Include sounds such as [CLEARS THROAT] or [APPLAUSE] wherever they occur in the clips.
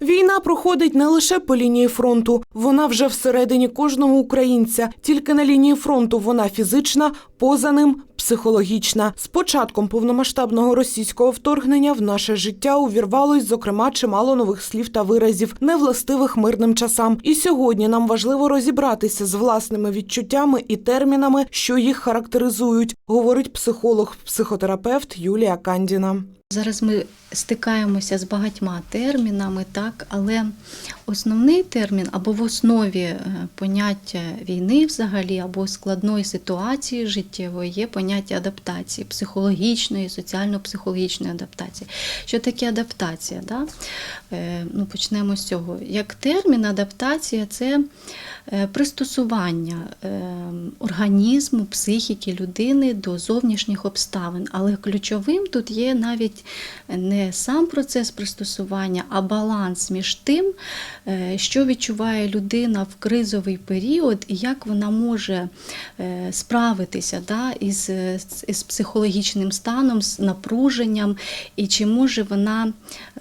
Війна проходить не лише по лінії фронту, вона вже всередині кожного українця. Тільки на лінії фронту вона фізична, поза ним психологічна. З початком повномасштабного російського вторгнення в наше життя увірвалось, зокрема, чимало нових слів та виразів, невластивих мирним часам. І сьогодні нам важливо розібратися з власними відчуттями і термінами, що їх характеризують, говорить психолог, психотерапевт Юлія Кандіна. Зараз ми стикаємося з багатьма термінами, так, але основний термін або в основі е, поняття війни взагалі, або складної ситуації життєвої є поняття адаптації, психологічної, соціально-психологічної адаптації. Що таке адаптація? Да? Е, Ну, почнемо з цього. Як термін адаптація це е, пристосування організму, психіки людини до зовнішніх обставин. Але ключовим тут є навіть не сам процес пристосування, а баланс між тим, що відчуває людина в кризовий період, і як вона може е, справитися да, із, із психологічним станом, з напруженням, і чи може вона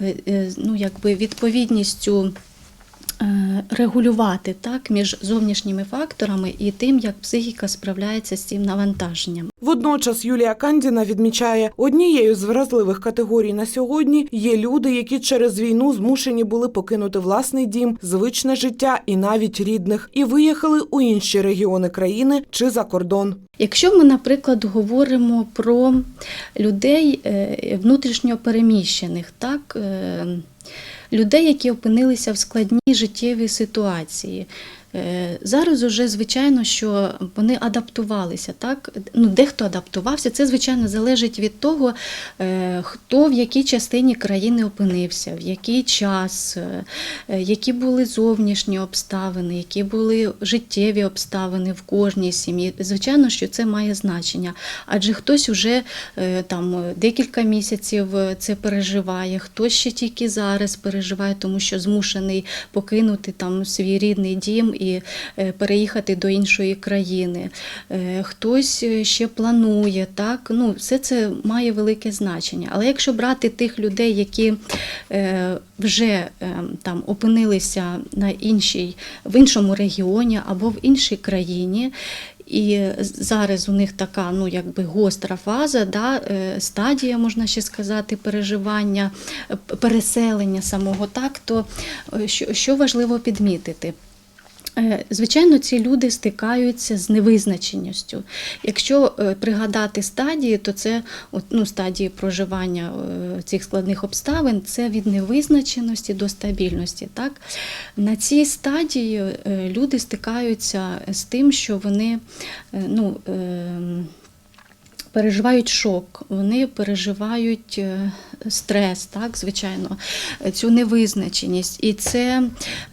е, е, ну, якби відповідністю. Е, Регулювати так між зовнішніми факторами і тим, як психіка справляється з цим навантаженням. Водночас Юлія Кандіна відмічає, однією з вразливих категорій на сьогодні є люди, які через війну змушені були покинути власний дім, звичне життя і навіть рідних, і виїхали у інші регіони країни чи за кордон. Якщо ми, наприклад, говоримо про людей е, внутрішньо переміщених, так, е, людей, які опинилися в складній життєвій ситуації. Е, Зараз уже звичайно, що вони адаптувалися, так ну дехто адаптувався. Це звичайно залежить від того, е, хто в якій частині країни опинився, в який час, е, які були зовнішні обставини, які були життєві обставини в кожній сім'ї. Звичайно, що це має значення, адже хтось уже там декілька місяців це переживає, хтось ще тільки зараз переживає, тому що змушений покинути там свій рідний дім і е, переїхати до іншої країни. Е, Хтось е, ще планує, так ну все це має велике значення. Але якщо брати тих людей, які вже там опинилися на іншій в іншому регіоні або в іншій країні. І зараз у них така ну якби гостра фаза, да, стадія, можна ще сказати, переживання, переселення самого так, то що, що важливо підмітити? Е, Звичайно, ці люди стикаються з невизначеністю. Якщо е, пригадати стадії, то це ну, стадії проживання е, цих складних обставин це від невизначеності до стабільності. Так? На цій стадії люди стикаються з тим, що вони ну, е, переживають шок, вони переживають е, стрес, так, звичайно, цю невизначеність. І це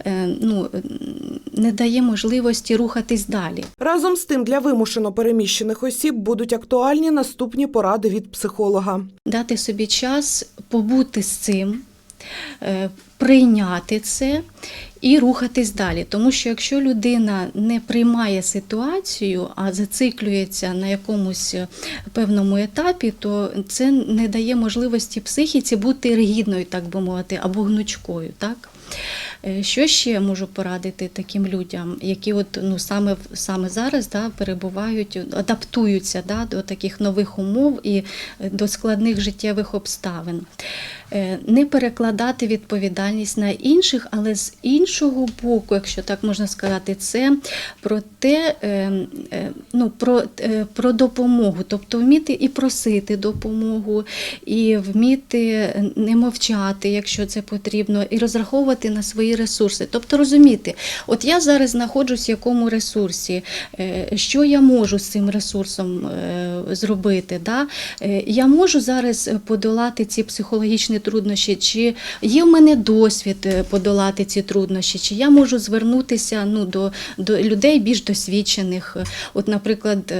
е, ну, не дає можливості рухатись далі. Разом з тим для вимушено переміщених осіб будуть актуальні наступні поради від психолога. Дати собі час побути з цим. Е, Прийняти це і рухатись далі. Тому що якщо людина не приймає ситуацію, а зациклюється на якомусь е, певному етапі, то це не дає можливості психіці бути ригідною, так би мовити, або гнучкою. Так? Е, Що ще можу порадити таким людям, які от, ну, саме, саме зараз да, перебувають, адаптуються да, до таких нових умов і е, до складних життєвих обставин? Е, Не перекладати відповідальність на інших, але з іншого боку, якщо так можна сказати, це про те, ну, про, про допомогу, тобто вміти і просити допомогу, і вміти не мовчати, якщо це потрібно, і розраховувати на свої ресурси. Тобто розуміти, от я зараз знаходжусь в якому ресурсі, е, що я можу з цим ресурсом е, зробити. Да? Е, Я можу зараз подолати ці психологічні труднощі, чи є в мене досвід подолати ці труднощі, чи я можу звернутися ну, до, до людей більш досвідчених. От, наприклад,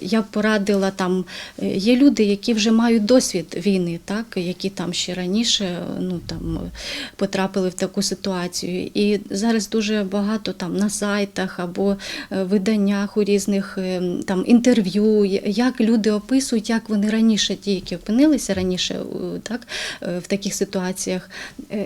я порадила там, є люди, які вже мають досвід війни, так, які там ще раніше ну, там, потрапили в таку ситуацію. Ситуацію. І зараз дуже багато там на сайтах або е, виданнях у різних е, там інтерв'ю, як люди описують, як вони раніше, ті, які опинилися раніше так, е, в таких ситуаціях,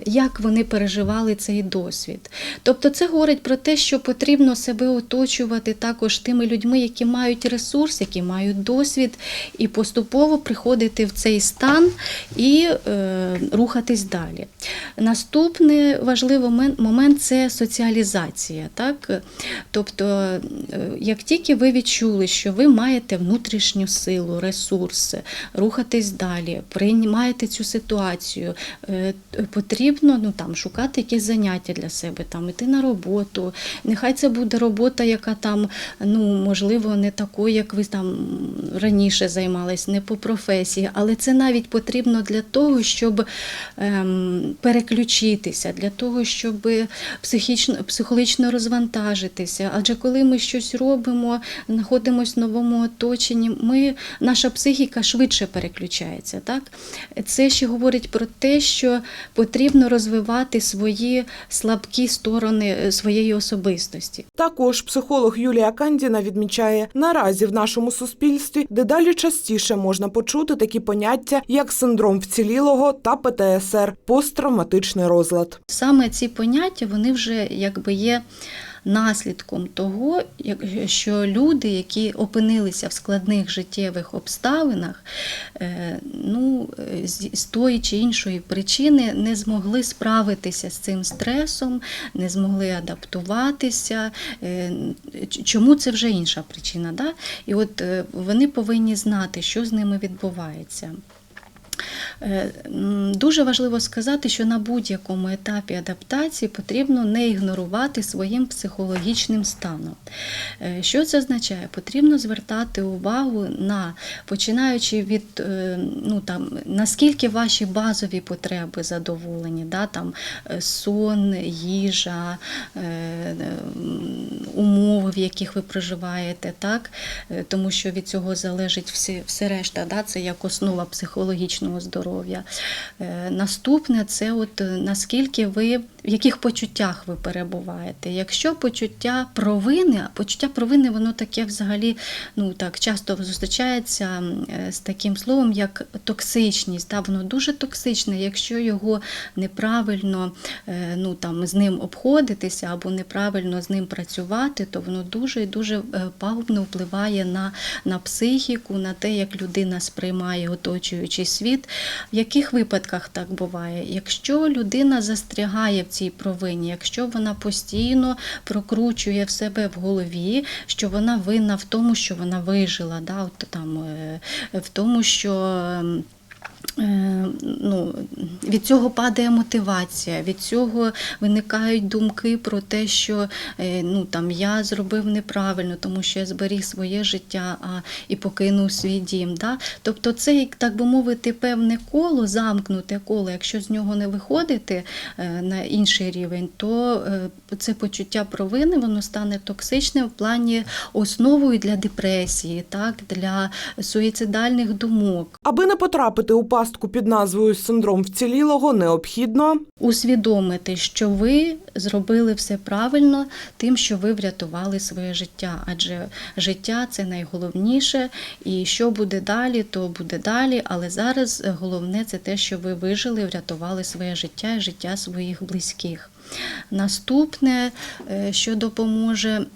як вони переживали цей досвід. Тобто це говорить про те, що потрібно себе оточувати також тими людьми, які мають ресурс, які мають досвід, і поступово приходити в цей стан і е, рухатись далі. Наступний важливий момент це соціалізація. Так? Тобто, е, як тільки ви відчули, що ви маєте внутрішню силу, ресурс, рухатись далі, приймаєте цю ситуацію, е, потрібно ну, там, шукати якісь заняття для себе, там, іти на роботу. Нехай це буде робота, яка там, ну, можливо, не такою, як ви там раніше займались, не по професії, але це навіть потрібно для того, щоб ем, переключитися, для того, щоб психічно, психологічно розвантажитися. Адже коли ми щось робимо, знаходимося в новому оточенні, ми, наша психіка швидше переключається. Так? Це ще говорить про те, що потрібно розвивати свої слабкі сторони е, своєї особистості. Також психолог Юлія Кандіна відмічає, наразі в нашому суспільстві дедалі частіше можна почути такі поняття, як синдром вцілілого та ПТСР посттравматичний розлад. Саме ці поняття вони вже якби є наслідком того, що люди, які опинилися в складних життєвих обставинах, е, ну, з з тої чи іншої причини не змогли справитися з цим стресом, не змогли адаптуватися. Е, Чому це вже інша причина? Да? І от е, вони повинні знати, що з ними відбувається. Е, Дуже важливо сказати, що на будь-якому етапі адаптації потрібно не ігнорувати своїм психологічним станом. Е, Що це означає? Потрібно звертати увагу на починаючи від е, ну, там, наскільки ваші базові потреби задоволені, да, там, сон, їжа, умови, в яких ви проживаєте, так? Тому що від цього залежить все, все решта, да? це як основа психологічного здоров'я. Е, Наступне це от е, наскільки ви, в яких почуттях ви перебуваєте. Якщо почуття провини, а почуття провини, воно таке взагалі ну, так, часто зустрічається е, з таким словом, як токсичність. Да? Воно дуже токсичне, якщо його неправильно е, ну, там, з ним обходитися або неправильно з ним працювати, то воно дуже і дуже е, пагубно впливає на, на психіку, на те, як людина сприймає оточуючий світ. В яких випадках так буває? Якщо людина застрягає в цій провині, якщо вона постійно прокручує в себе в голові, що вона винна в тому, що вона вижила, да, от там, е, в тому, що. Ну, від цього падає мотивація, від цього виникають думки про те, що е, ну, там, я зробив неправильно, тому що я зберіг своє життя а, і покинув свій дім. Да? Тобто це, так би мовити, певне коло, замкнуте коло. Якщо з нього не виходити е, на інший рівень, то е, це почуття провини воно стане токсичним в плані основою для депресії, так, для суїцидальних думок. Аби не потрапити у пастку під назвою синдром вцілілого, необхідно усвідомити, що ви зробили все правильно тим, що ви врятували своє життя. Адже життя це найголовніше, і що буде далі, то буде далі. Але зараз головне це те, що ви вижили, врятували своє життя і життя своїх близьких. Наступне, е, що допоможе.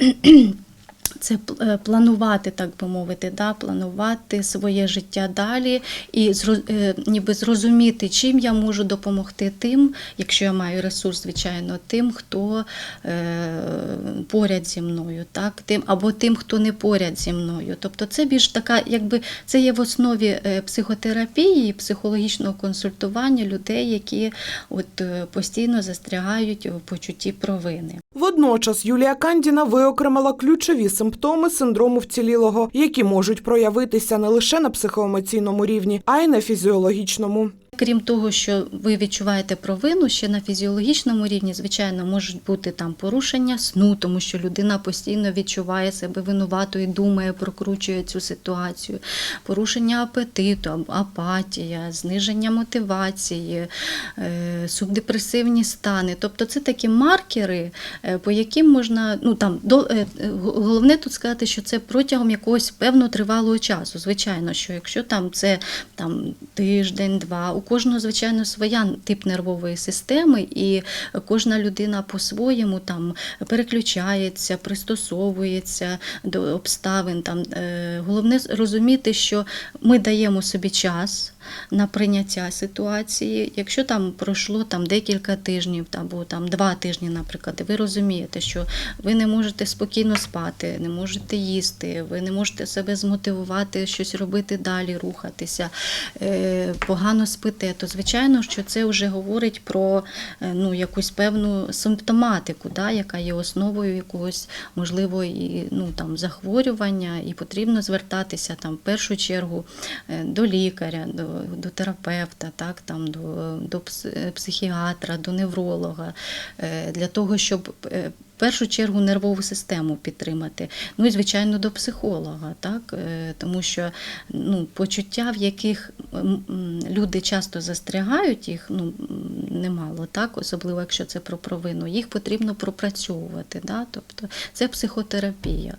Це е, планувати, так би мовити, да, планувати своє життя далі і е, ніби зрозуміти, чим я можу допомогти тим, якщо я маю ресурс, звичайно, тим, хто е, поряд зі мною, так, тим, або тим, хто не поряд зі мною. Тобто це більш така, якби це є в основі психотерапії психологічного консультування людей, які от, постійно застрягають в почутті провини. Водночас Юлія Кандіна виокремила ключові симптоми синдрому вцілілого, які можуть проявитися не лише на психоемоційному рівні, а й на фізіологічному. Крім того, що ви відчуваєте провину, ще на фізіологічному рівні, звичайно, можуть бути там порушення сну, тому що людина постійно відчуває себе винуватою, думає, прокручує цю ситуацію, порушення апетиту, апатія, зниження мотивації, е, субдепресивні стани. Тобто це такі маркери, е, по яким можна, ну там до е, головне тут сказати, що це протягом якогось певно тривалого часу. Звичайно, що якщо там це там тиждень, два, у кожного, звичайно, своя тип нервової системи, і кожна людина по-своєму там переключається, пристосовується до обставин. Там е, головне розуміти, що ми даємо собі час на прийняття ситуації. Якщо там пройшло там декілька тижнів або там два тижні, наприклад, і ви розумієте, що ви не можете спокійно спати, не можете їсти, ви не можете себе змотивувати щось робити далі, рухатися, е, погано спите, то звичайно, що це вже говорить про е, ну, якусь певну симптоматику, да, яка є основою якогось можливо і ну там захворювання, і потрібно звертатися там в першу чергу е, до лікаря, до, до терапевта, так там до, до психіатра, до невролога е, для того, щоб е, першу чергу нервову систему підтримати. Ну і звичайно до психолога, так Е, тому що ну, почуття, в яких люди часто застрягають, їх ну немало, так, особливо якщо це про провину, їх потрібно пропрацьовувати. Да? Тобто це психотерапія,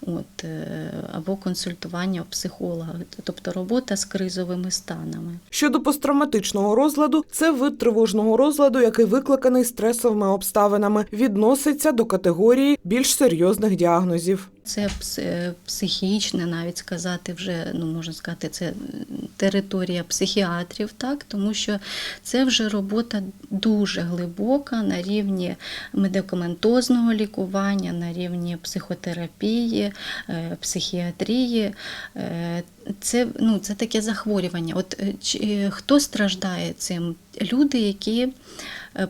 от, е, або консультування у психолога, тобто робота з кризовими станами. Щодо посттравматичного розладу, це вид тривожного розладу, який викликаний стресовими обставинами, відноситься до категорії більш серйозних діагнозів. Це е, психічне, навіть сказати, вже ну можна сказати, це територія психіатрів, так тому що це вже робота дуже глибока на рівні медикаментозного лікування, на рівні психотерапії, е, психіатрії. Е, Це, ну, це таке захворювання. От хто страждає цим? Люди, які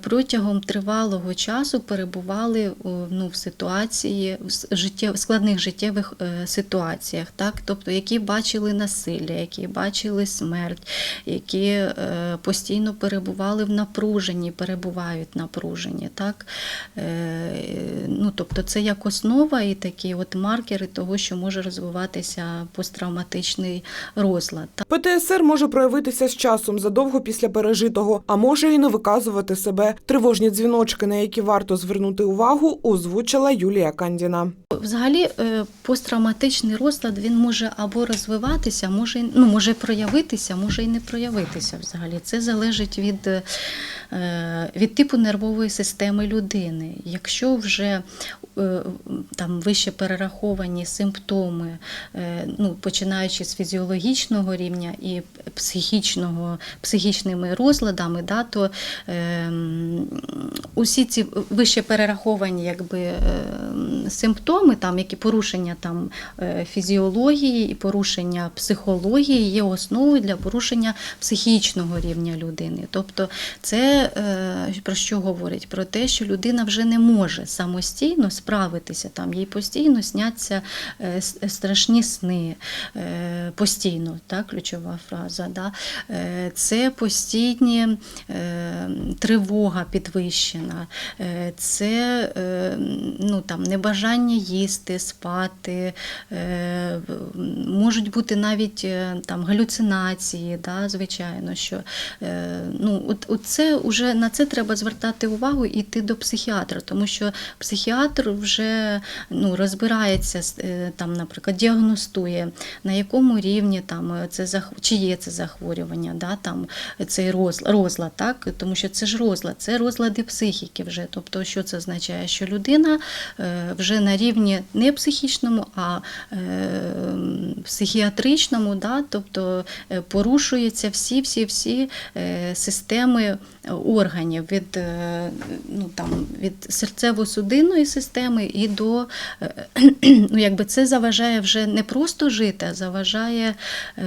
протягом тривалого часу перебували ну, в ситуації в життєв, складних життєвих е, ситуаціях, так? тобто які бачили насилля, які бачили смерть, які е, постійно перебували в напруженні, перебувають напружені. Так? Е, ну, тобто це як основа і такі от маркери того, що може розвиватися посттравматичний розлад. Так? ПТСР може проявитися з часом задовго після пережитого, а може і не виказувати себе. Тривожні дзвіночки, на які варто звернути увагу, озвучила Юлія Кандіна. Взагалі, е, посттравматичний розлад він може або розвиватися, може ну, може проявитися, може і не проявитися. Взагалі, це залежить від, е, від типу нервової системи людини. Якщо вже е, там вище перераховані симптоми, е, ну, починаючи з фізіологічного рівня і психічного, психічними розладами, да, то е, усі ці вище перераховані якби, е, симптоми, там, які порушення там, е, фізіології і порушення психології є основою для порушення психічного рівня людини. Тобто це е, про що говорить? Про те, що людина вже не може самостійно справитися, там їй постійно сняться е, страшні сни, е, постійно, так, ключова фраза. Да? Це постійні тривога підвищена, це ну, там, небажання їсти, спати, можуть бути навіть там, галюцинації, да, звичайно, що ну, от, от це уже на це треба звертати увагу і йти до психіатра, тому що психіатр вже ну, розбирається, е, там, наприклад, діагностує, на якому рівні там, е, це чи є це захворювання, да, там, цей розлад, розлад, так? тому що це ж розлад, це розлади психіки вже. Тобто, що це означає? Що людина е, вже на рівні не психічному, а психіатричному, да? тобто порушуються всі-всі-всі е, системи органів від, е, ну, там, від серцево-судинної системи і до е, [CLEARS THROAT] ну, якби це заважає вже не просто жити, а заважає е,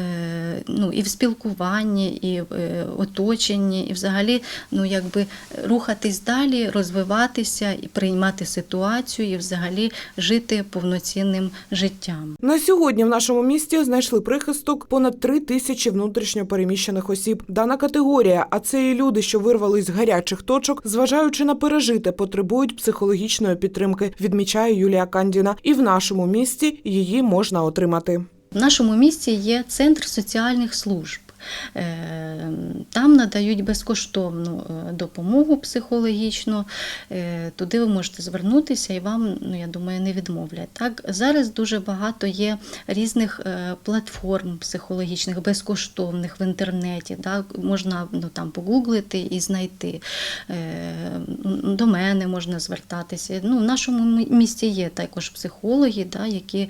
ну, і в спілкуванні, і в оточенні, і взагалі ну, якби рухатись далі, розвиватися і приймати ситуацію, і взагалі жити повноцінним життям. На сьогодні в нашому місті знайшли прихисток понад три тисячі внутрішньо переміщених осіб. Дана категорія, а це і люди, що вирвались з гарячих точок, зважаючи на пережите, потребують психологічної підтримки, відмічає Юлія Кандіна. І в нашому місті її можна отримати. В нашому місті є центр соціальних служб. Е, Там надають безкоштовну е, допомогу психологічну. Е, Туди ви можете звернутися і вам, ну я думаю, не відмовлять. Так зараз дуже багато є різних платформ психологічних, безкоштовних в інтернеті. Так? Можна ну, там погуглити і знайти. До мене можна звертатися. Ну, в нашому місті є також психологи, да, які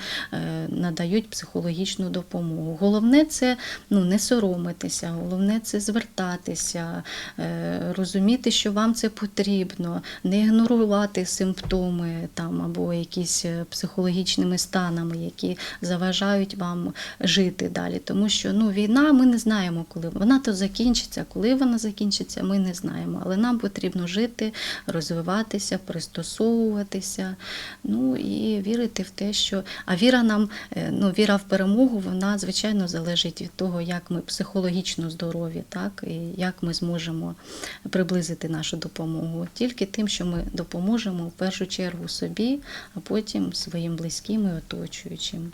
надають психологічну допомогу. Головне це ну, не соромитися, головне це звертатися, е, розуміти, що вам це потрібно, не ігнорувати симптоми там, або якісь е, психологічними станами, які заважають вам жити далі. Тому що ну, війна ми не знаємо, коли вона то закінчиться, коли вона закінчиться, ми не знаємо. Але нам потрібно жити, розвиватися, пристосовуватися, ну і вірити в те, що а віра нам, е, ну віра в перемогу, вона звичайно залежить від того, як ми психологічно здорові, так і як ми зможемо приблизити нашу допомогу. Тільки тим, що ми допоможемо в першу чергу собі, а потім своїм близьким і оточуючим.